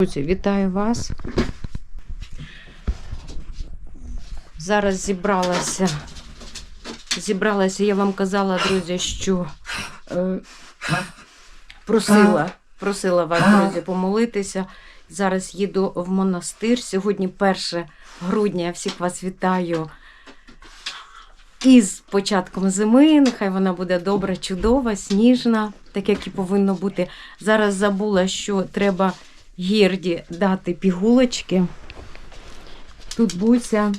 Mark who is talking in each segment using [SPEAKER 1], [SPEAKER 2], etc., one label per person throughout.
[SPEAKER 1] Друзі, вітаю вас. Зараз зібралася. Зібралася, я вам казала, друзі, що е, просила, просила вас, друзі, помолитися. Зараз їду в монастир. Сьогодні 1 грудня. Я всіх вас вітаю. Із початком зими, нехай вона буде добра, чудова, сніжна, так як і повинно бути. Зараз забула, що треба Гірді дати пігулочки. Тут буся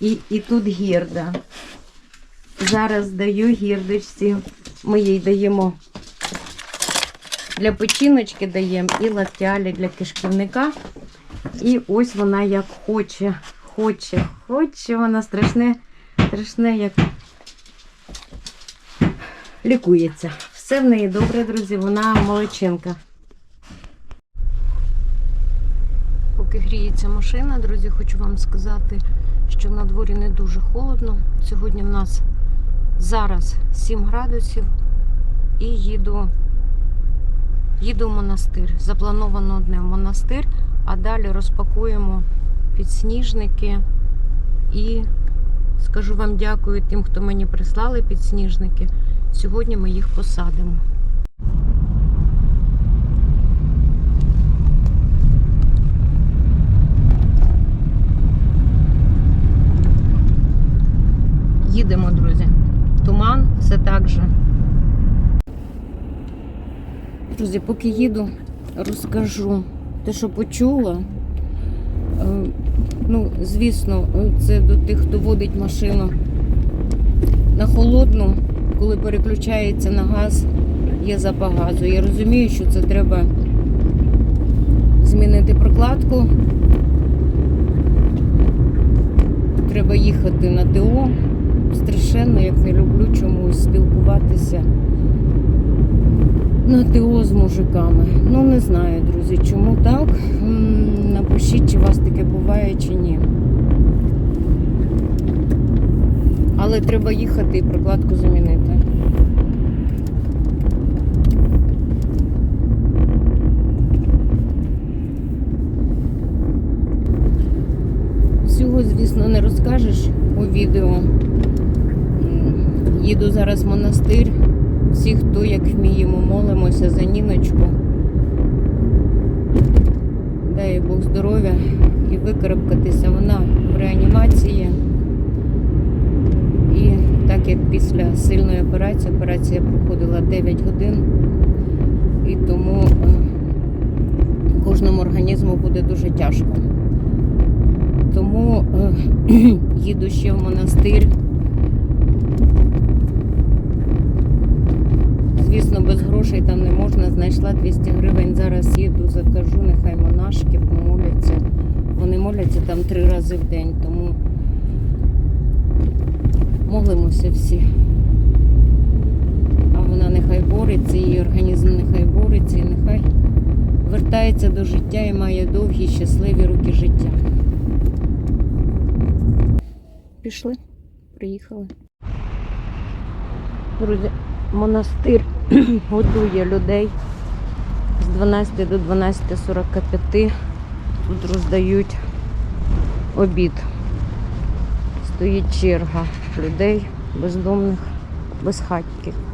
[SPEAKER 1] і, і тут гірда. Зараз даю гірдочці. Ми їй даємо для печіночки даємо і лактялі для кишківника. І ось вона як хоче, хоче, хоче, вона страшне, страшне, як лікується. Все в неї добре, друзі, вона молодчинка. Поки гріється машина, друзі, хочу вам сказати, що на дворі не дуже холодно. Сьогодні в нас зараз 7 градусів і їду, їду в монастир. Заплановано одне в монастир, а далі розпакуємо підсніжники і скажу вам дякую тим, хто мені прислали підсніжники. Сьогодні ми їх посадимо. Їдемо, друзі. Туман, все так же. Друзі, поки їду, розкажу те, що почула. Е, Ну, звісно, це до тих, хто водить машину на холодну, коли переключається на газ, є запах газу. Я розумію, що це треба змінити прокладку. Треба їхати на ТО. Страшенно, як не люблю чомусь спілкуватися на ТО з мужиками. Ну, не знаю, друзі, чому так. М, Напишіть, чи у вас таке буває, чи ні. Але треба їхати і прокладку замінити. Всього, звісно, не розкажеш у відео. Їду зараз в монастир. Всі, хто як вміємо, молимося за Ніночку. Дай Бог здоров'я і викарабкатися. Вона в реанімації. І так як після сильної операція проходила 9 годин, і тому е, кожному організму буде дуже тяжко. Тому е, їду ще в монастир. Звісно, без грошей там не можна. Знайшла 200 гривень. Зараз їду, закажу, нехай монашки помоляться. Вони моляться там три рази в день, тому молимося всі. А вона нехай бореться, її організм нехай бореться і нехай вертається до життя і має довгі, щасливі роки життя. Пішли, приїхали. Друзі, монастир годує людей з 12 до 12.45. Тут роздають обід. Стоїть черга людей бездомних, безхатьків.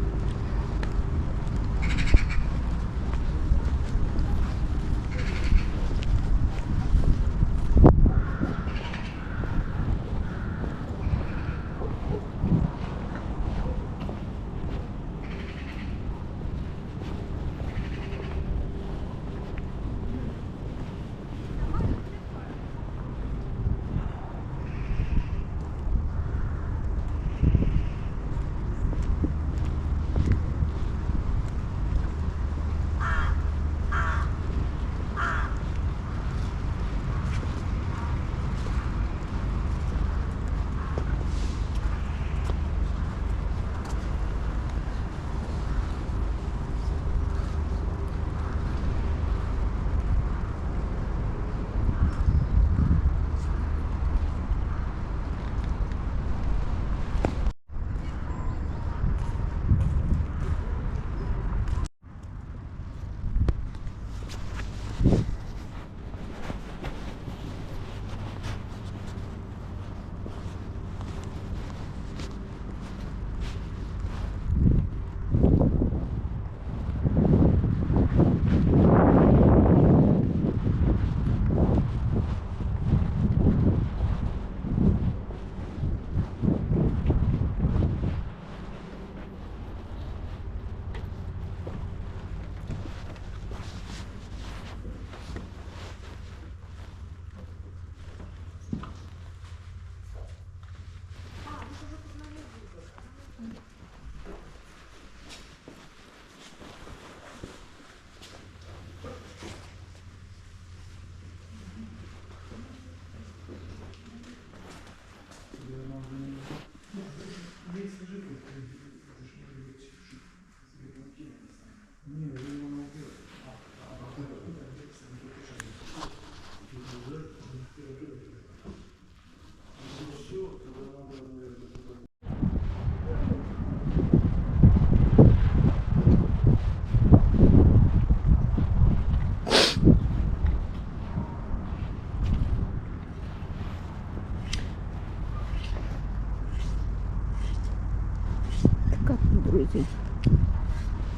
[SPEAKER 1] Друзі.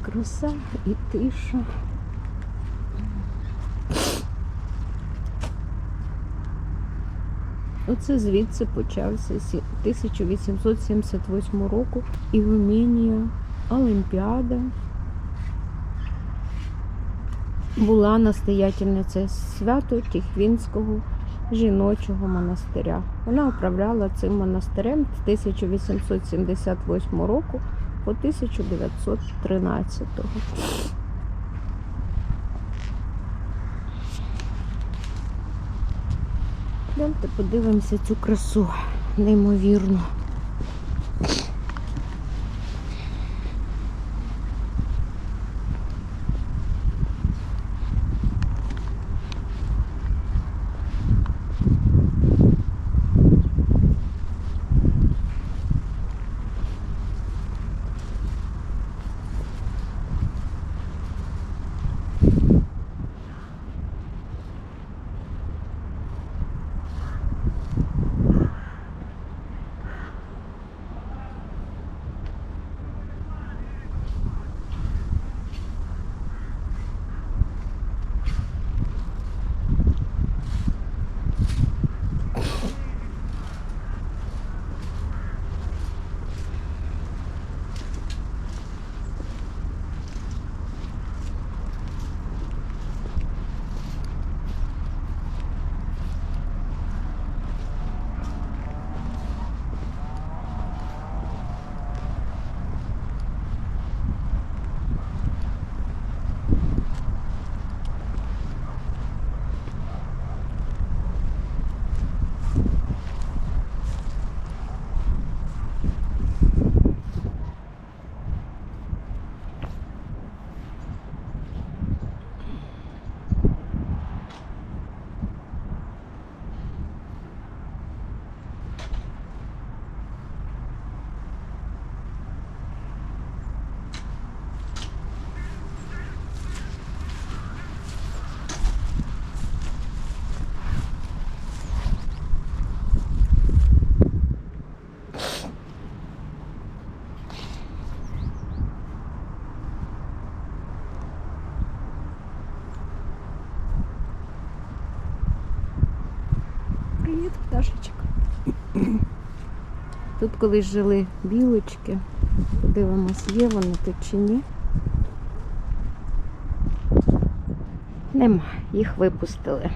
[SPEAKER 1] Краса і тиша. Оце звідси почався 1878 року Ігуменія, Олімпіада. Була настоятельниця свято Тихвінського жіночого монастиря. Вона управляла цим монастирем з 1878 року по 1913. Йдемте подивимося цю красу неймовірну. Привіт. Тут колись жили білочки. Подивимось, є вони тут чи ні. Нема, їх випустили.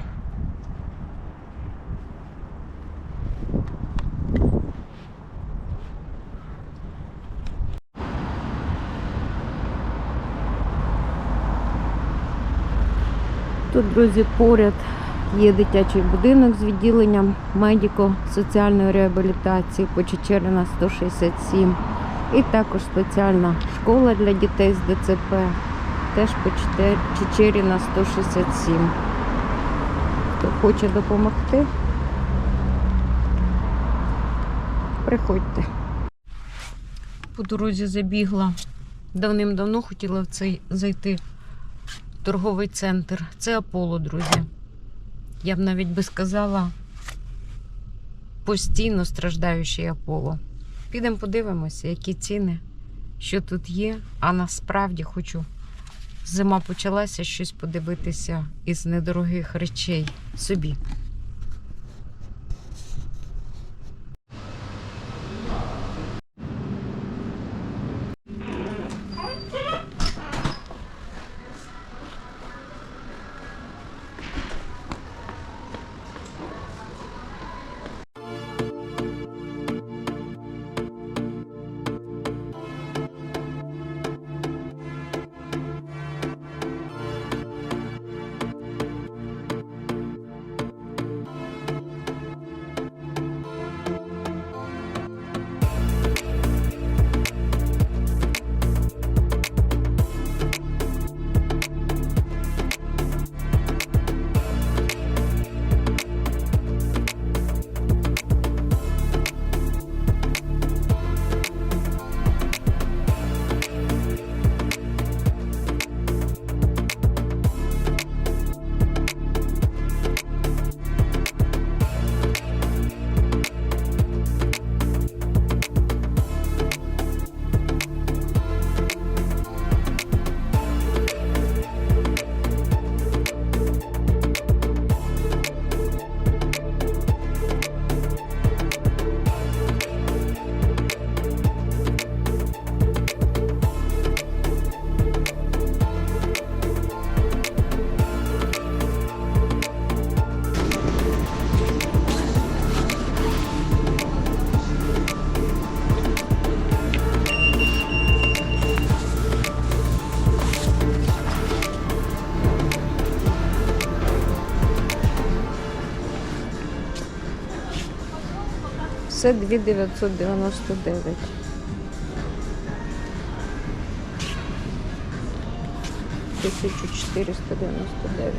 [SPEAKER 1] Тут, друзі, поряд є дитячий будинок з відділенням медико-соціальної реабілітації по Чечерина 167. І також спеціальна школа для дітей з ДЦП, теж по Чечеріна 167. Хто хоче допомогти, приходьте. По дорозі забігла. Давним-давно хотіла в цей зайти в торговий центр. Це Аполло, друзі. Я б навіть би сказала, постійно страждаючий Аполло. Підемо подивимося, які ціни, що тут є. А насправді хочу. Зима почалася щось подивитися із недорогих речей собі. Оце 2999. Тисячу чотириста дев'яносто дев'ять.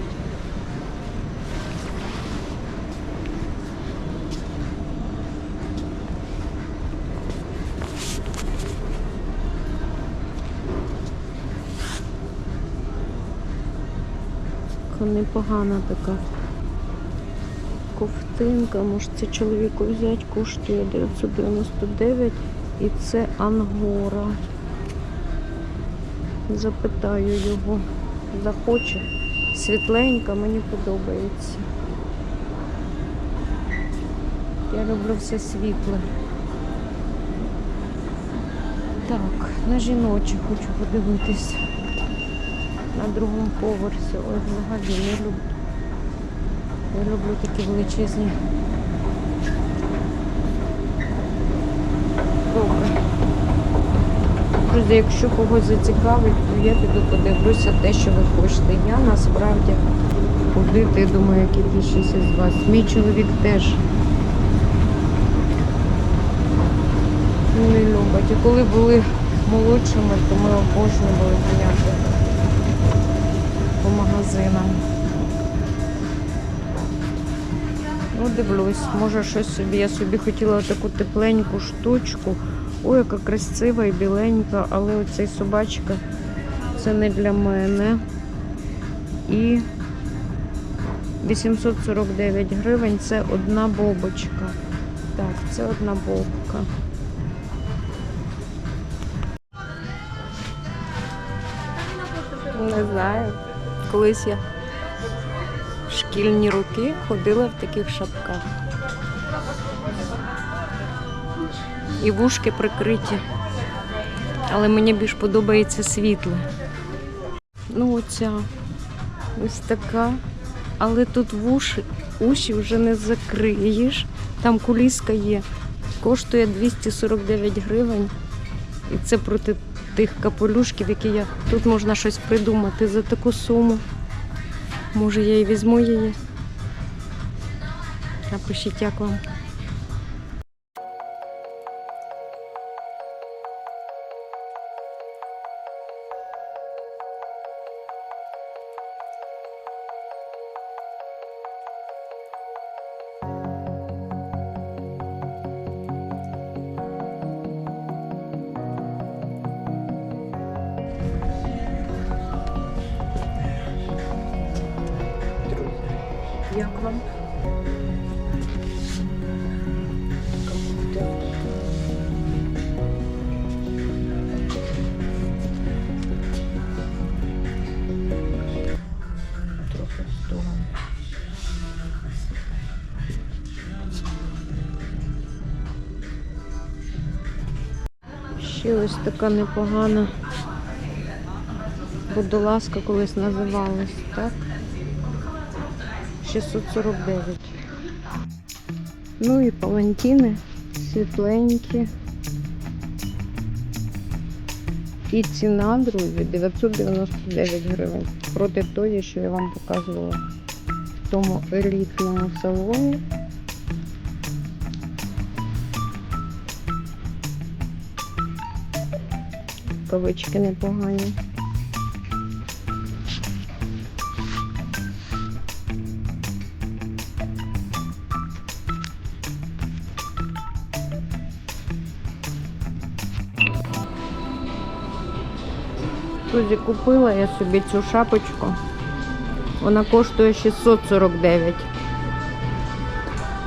[SPEAKER 1] Така непогана така ковтинка. Може це чоловіку взяти, коштує 999 і це ангора. Запитаю його. Захоче. Світленька, мені подобається. Я люблю все світле. Так, на жіночі хочу подивитись. На другому поверсі. Ой, взагалі не люблю. Я люблю такі величезні. Добре. Друзі, якщо когось зацікавить, то я піду подивлюся те, що ви хочете. Я насправді ходити, думаю, який більшість із вас. Мій чоловік теж не любить. І коли були молодшими, то ми обожнювали ганяти по магазинам. Ну, дивлюсь, може щось собі. Я собі хотіла таку тепленьку штучку. Ой, яка красива і біленька, але оцей собачка це не для мене. І 849 гривень це одна бобочка. Так, це одна бобка. Не знаю. Колись я шкільні роки ходила в таких шапках. І вушки прикриті. Але мені більш подобається світле. Ну, оця ось така. Але тут вуші, уші вже не закриєш. Там куліска є. Коштує 249 гривень. І це проти тих капелюшків, які я. Тут можна щось придумати за таку суму. Може я і візьму її. Напишіть, як вам. Як вам? Ще ось така непогана водолазка колись називалась, так? 649. Ну і палантіни світленькі. І ціна, друзі, 999 гривень. Проти тої, що я вам показувала в тому елітному салоні. Кавички непогані. Друзі, купила я собі цю шапочку. Вона коштує 649,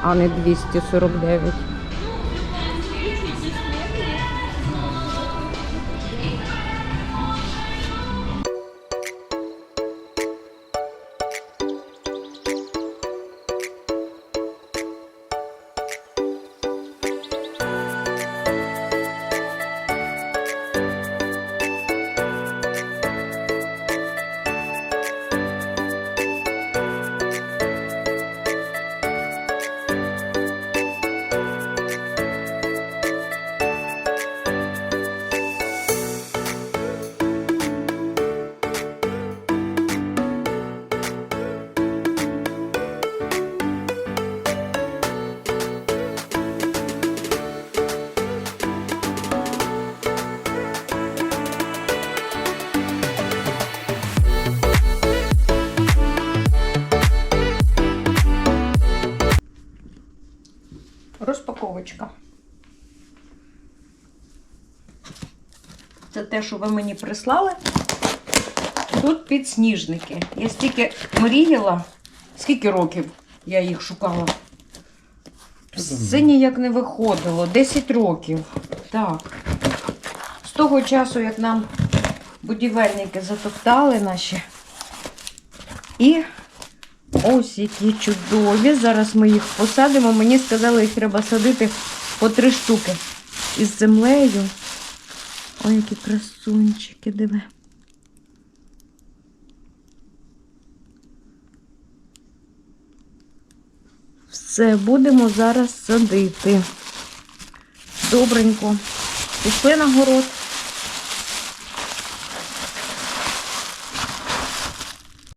[SPEAKER 1] а не 249. Те, що ви мені прислали. Тут підсніжники. Я стільки мріяла. Скільки років я їх шукала? Все ніяк не виходило. 10 років. Так. З того часу, як нам будівельники затоптали наші. І ось які чудові. Зараз ми їх посадимо. Мені сказали, їх треба садити по три штуки із землею. Ой, які красунчики, диви. Все, будемо зараз садити. Добренько. Пішли на город.